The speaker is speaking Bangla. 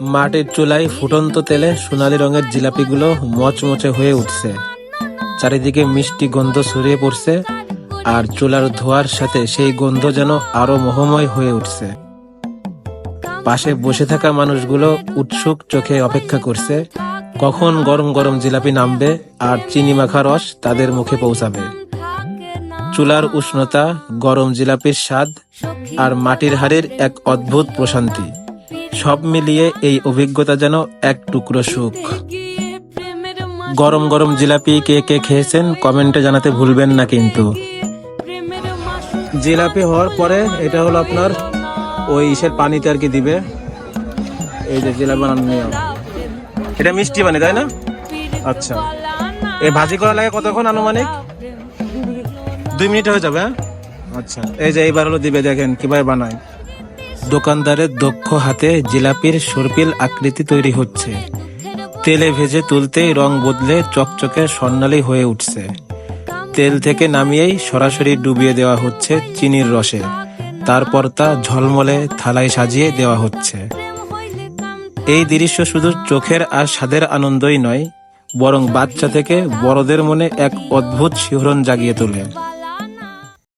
মাটির চুলায় ফুটন্ত তেলে সোনালী রঙের জিলাপিগুলো মচমচে হয়ে উঠছে। চারিদিকে মিষ্টি গন্ধ ছড়িয়ে পড়ছে আর চুলার ধোয়ার সাথে সেই গন্ধ যেন আরও মোহময় হয়ে উঠছে। পাশে বসে থাকা মানুষগুলো উৎসুক চোখে অপেক্ষা করছে, কখন গরম গরম জিলাপি নামবে আর চিনি মাখা রস তাদের মুখে পৌঁছাবে। চুলার উষ্ণতা, গরম জিলাপির স্বাদ আর মাটির হাড়ের এক অদ্ভুত প্রশান্তি। সব মিলিয়ে এই অভিজ্ঞতা যেন এক টুকরো সুখ। গরম গরম জিলাপি কে কে খেয়েছেন কমেন্টে জানাতে ভুলবেন না কিন্তু। জিলাপি হওয়ার পরে এটা হলো আপনার ওই ইসের পানিতে আর কি দিবে। এই যে জিলাপি বানানো নিয়ম এটা মিষ্টি বানে তাই না? আচ্ছা। এই ভাজি করা লাগে কতক্ষণ আনুমানিক? দুই মিনিট হয়ে যাবে হ্যাঁ? আচ্ছা। এই যে এইবার হলো দিবে, দেখেন কীভাবে বানায়। দোকানদারের দক্ষ হাতে জিলাপির সর্পিল আকৃতি তৈরি হচ্ছে। তেলে ভেজে তুলতেই রং বদলে চকচকে স্বর্ণালী হয়ে উঠছে। তেল থেকে নামিয়েই সরাসরি ডুবিয়ে দেওয়া হচ্ছে চিনির রসে। তারপর তা ঝলমলে থালায় সাজিয়ে দেওয়া হচ্ছে। এই দৃশ্য শুধু চোখের আর স্বাদের আনন্দই নয়, বরং বাচ্চা থেকে বড়দের মনে এক অদ্ভুত শিহরণ জাগিয়ে তোলে।